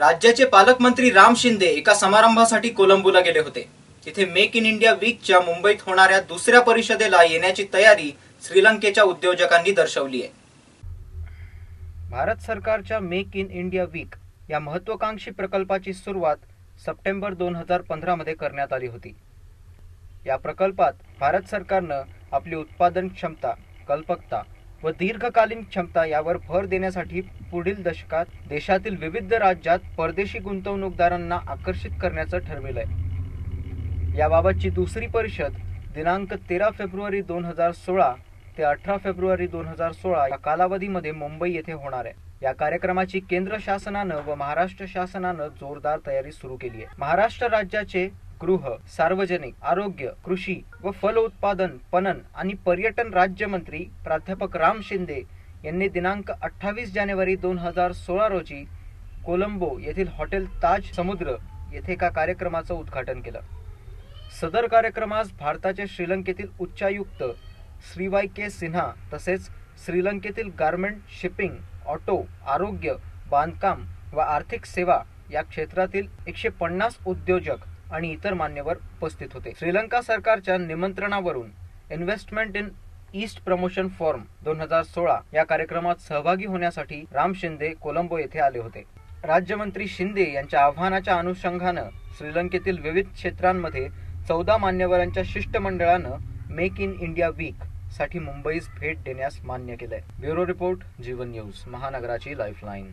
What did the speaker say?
राज्याचे पालकमंत्री राम शिंदे एका समारंभासाठी कोलंबोला गेले होते. तिथे मेक इन इंडिया वीकच्या मुंबईत होणाऱ्या दुसऱ्या परिषदेला येण्याची तयारी श्रीलंकेच्या उद्योजकांनी दर्शवली आहे. भारत सरकारच्या मेक इन इंडिया वीक या महत्वाकांक्षी प्रकल्पाची सुरुवात सप्टेंबर दोन हजार पंधरामध्ये करण्यात आली होती. या प्रकल्पात भारत सरकारनं आपली उत्पादन क्षमता कल्पकता व दीर्घकालीन क्षमता यावर भर देण्यासाठी पुढील दशकात देशातील विविध राज्यात परदेशी गुंतवणूकदारांना आकर्षित करण्याचं ठरविलंय. याबाबतची दुसरी परिषद दिनांक तेरा फेब्रुवारी दोन हजार सोळा ते अठरा फेब्रुवारी दोन हजार सोळा या कालावधीमध्ये मुंबई येथे होणार आहे. या कार्यक्रमाची केंद्र शासनानं व महाराष्ट्र शासनानं जोरदार तयारी सुरू केली आहे. महाराष्ट्र राज्याचे गृह सार्वजनिक आरोग्य कृषी व फलोत्पादन पणन आणि पर्यटन राज्यमंत्री प्राध्यापक राम शिंदे यांनी दिनांक अठ्ठावीस जानेवारी दोन हजार सोळा रोजी कोलंबो येथील हॉटेल ताज समुद्र येथे एका कार्यक्रमाचं उद्घाटन केलं. सदर कार्यक्रमास भारताचे श्रीलंकेतील उच्चायुक्त श्रीवाय के सिन्हा तसेच श्रीलंकेतील गारमेंट शिपिंग ऑटो आरोग्य बांधकाम व आर्थिक सेवा या क्षेत्रातील एकशे पन्नास उद्योजक आणि इतर मान्यवर उपस्थित होते. श्रीलंका सरकारच्या निमंत्रणावरून investment in east promotion forum दोन हजार सोळा या कार्यक्रमात सहभागी होण्यासाठी राम शिंदे कोलंबो येथे आले होते. राज्यमंत्री शिंदे यांच्या आव्हानाच्या अनुषंगानं श्रीलंकेतील विविध क्षेत्रांमध्ये चौदा मान्यवरांच्या शिष्टमंडळानं मेक इन इंडिया वीकसाठी मुंबईस भेट देण्यास मान्य केलंय. ब्युरो रिपोर्ट जीवन न्यूज महानगराची लाईफलाईन.